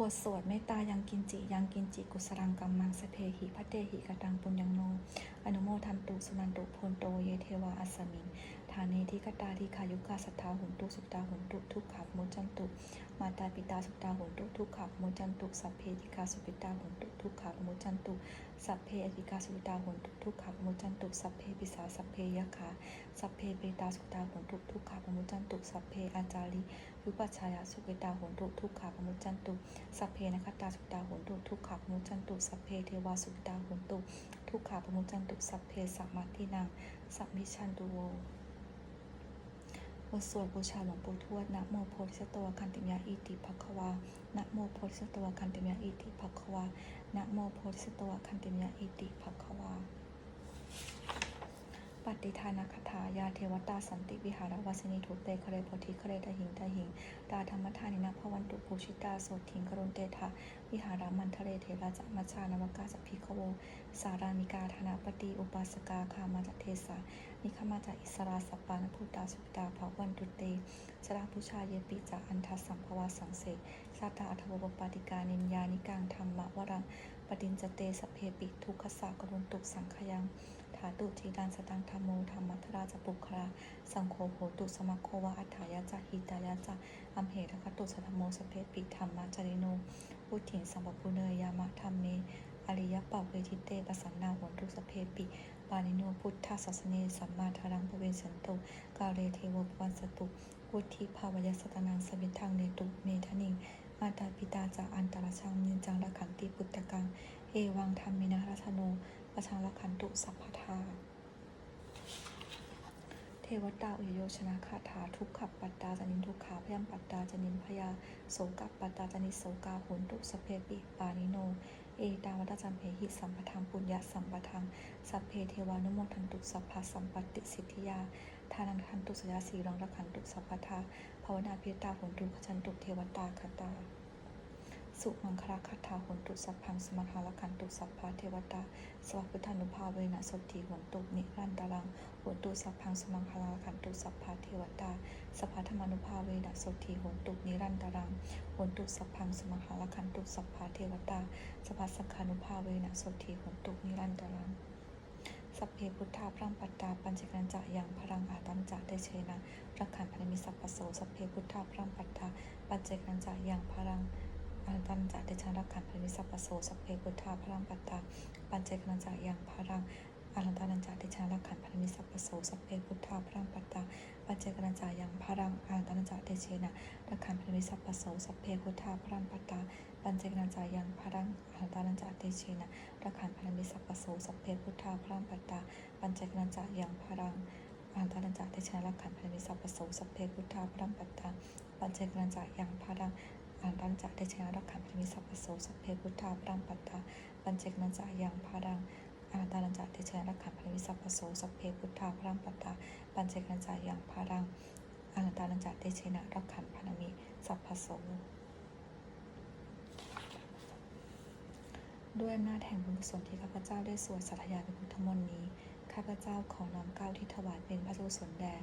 บทสวดเมตตายังกินจิยังกินจิกุสรังกัมมังสเพหิพระเตหิกตังปุญญังโน อนุโมทันตุสุนันตุโพนโตเยเทวาอัสสมิง ฐาเนทิกตาทิขายุกาสัทธาหุนตุสุตาหุนตุทุกขับมุจันตุ มาตาปิตาสุตาหุนตุทุกขับมุจันตุ สัพเพติกาสุปิตาหุนตุทุกขับมุจันตุ สัพเพอติกาสุปิตาหุนตุทุกขับมุจันตุ สัพเพปิสาสัพเพยะขาสัพเพเปตาสุตาหุนตุทุกขับมุจันตุ สัพเพอาจาริวิปัชายาสุเกตาหุนตุทุกขับมุจันตุ สัพเพนคตาสุตาหุนตุทุกขาปมุจจันตุ สัพเพเทวาสุตาหุนตุทุกขาปมุจจันตุ สัพเพสัมมาทินัง สัมมิชันตุโว บทสวดบูชาหลวงปู่ทวดนะโมโพธิสัตวคันติมยาอิติภควานะโมโพธิสัตวคันติมยาอิติภควานะโมโพธิสัตวคันติมยาอิติภควา ปฏิทานคถายาเทวตาสันติวิหารวาสินีทุเตคเรโพธิคเรตหิงตหิง ตาธรรมทานินะพวันตุภูชิตาโสทิงกรุณเตถะวิหารามันทะเลเทราจะมัชานวกาสพิขโวสารามิกาธนาปฏิอุปาสกาคามาจเทสานิขมาจอิสราสปานพุตตาสุปตาภาวันตุเตชราพุชาเยปิจาอันทัสสัมภวาสังเสสาตาอัทวปปาติกานินยานิกังธรรมวรัง ปดินจเตสเพปิทุกขสากรุณตุกสังขยังถาตุทีดันสตังธรรมโมธรรมัทราจปุคราสังโฆโหตุสมัคโควะอัฏฐายะจหิตายะจะอัมเหทคตุสัทโมสเพปิธรรมะจริโนพุทธินสัมปปุเนยยามะธรรมเมอริยปะเวทิเตปสันนาหวนทุสเพปิปานิโนพุทธศาสเนสัมมาทารังปเวนสันโตกาเรเทวปวันสตุวุธิภาวยสตนังสวิทังเนตุเมทนิง มาตาปิตาจาอันตรชังนิน จังระขันติพุทธกัง เอวังธรรมินารัชโนประชังลขันตุสัพพทา เทวตาอุโยชนะคาถาทุกขับปัตตาจนินทุกขาพยามปัตตาจนินพยาโสกับปัตตาจนิโสกาหุนตุสพเพปิปานิโน เอตาวัตจัมเพหิสัมปทังปุญญาสัมปทังสัพเพเทวานุโมทันตุสัพพสัมปติสิทธิยาทานังทันตุสยาสีรังระขันตุสัพพทาภาวนาเพตาหุนตุขจันตุเทวตาคตา สุมังคลาคาถาหุนตุสัพพังสมหาลคันตุสัพพะเทวตาสวัพพุทธานุภาเวนะสติหุนตุนิรันตรังหุนตุสัพพังสมังคลาคันตุสัพพะเทวตาสัพพธรรมานุภาเวนะสติหุนตุนิรันตรังหุนตุสัพพังสมังคลาคันตุสัพพะเทวตาสัพพะสังฆานุภาเวนะสติหุนตุนิรันตรังสัพเพพุทธาพรังปัตตาปัญจกัญจะยังพรังอาตัมจะเตเชนะรักขันพันมิสัพพโสสัพเพพุทธาพรังปัตตาปัญจกัญจะยังพรัง อาตันจะเดชารักขันพนิสัพโสสัพเพพุทธาพรังปัตตา ปัญเจกนันจะยังพรังอารันตานันจะเดชารักขันพนิสัพโสสัพเพพุทธาพรังปัตตา ปัญเจกนันจะยังพรังอารันตานันจะเดเชนะรักขันพนิสัพโสสัพเพพุทธาพรังปัตตาปัญเจกนันจะยังพรังอารันตานันจะเดเชนะรักขันพนิสัพโสสัพเพพุทธาพรังปัตตาปัญเจกนันจะยังพรังอารันตานันจะเดชารักขันพนิสัพโสสัพเพพุทธาพรังปัตตาปัญเจกนันจะยังพรัง อันตันจะได้ชนะรักขันพมิสัพพโสสัพเพพุทธาพรังปัตตาปัญเจกนันจะยังพารังอนันตานันจะได้ชนะรักขันพมิสัพพโสสัพเพพุทธาพรังปัตตาปัญเจกนันจะยังพารังอนันตานันจะได้ชนะรักขันพมิสัพพโสด้วยอำนาจแห่งบุญกุศลที่ข้าพเจ้าได้สวดสัตยาเป็นพุทธมนต์นี้ ข้าพเจ้าขอน้อมเกล้าที่ถวายเป็นพระกุศลแด่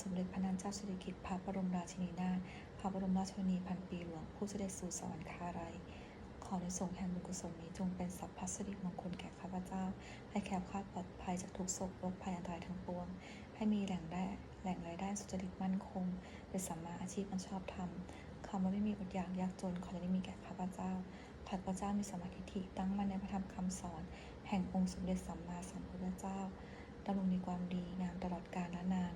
สมเด็จพระนางเจ้าสิริกิติ์พระบรมราชินีนาถพระบรมราชชนีพันปีหลวงผู้เสด็จสู่สวรรคาลัยขอในสงแห่งบุญกุศลนี้จงเป็นสัพพสิริมงคลแก่ข้าพเจ้า ให้แคล้วคลาดปลอดภัยจากทุกโศกโรคภัยอันตรายทั้งปวง ให้มีแหล่งได้แหล่งรายได้สุจริตมั่นคงเป็นสัมมาอาชีพอันชอบธรรมคำว่าไม่มีอดอยากยากจนขอจะได้มีแก่ข้าพเจ้าข้าพเจ้ามีสมาธิตั้งมั่นในพระธรรมคำสอน แห่งองค์สมเด็จสัมมาสัมพุทธเจ้าดำรงในความดีงามตลอดกาลและนาน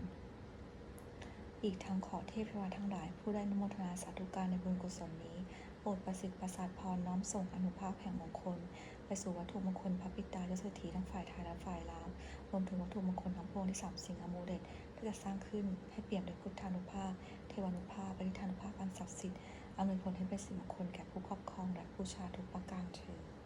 อีกทั้งขอเทพเทวาทั้งหลาย ผู้ได้นโมทนาสาธุการในบุญกุศลนี้โปรดประสิทธิ์ประสาทพรน้อมส่งอนุภาพแห่งมงคล ไปสู่วัตถุมงคลพระปิตายศถีทั้งฝ่ายไทยและฝ่ายลาวรวมถึงวัตถุมงคลทั้งปวงที่สามสิ่งอโมเดตที่จะสร้างขึ้นให้เปี่ยมด้วยพุทธานุภาพ เทวานุภาพปริธานุภาพอันศักดิ์สิทธิ์อำนวยผลให้เป็นสิริมงคลแก่ผู้ครอบครองและผู้ชาทุกประการเถิด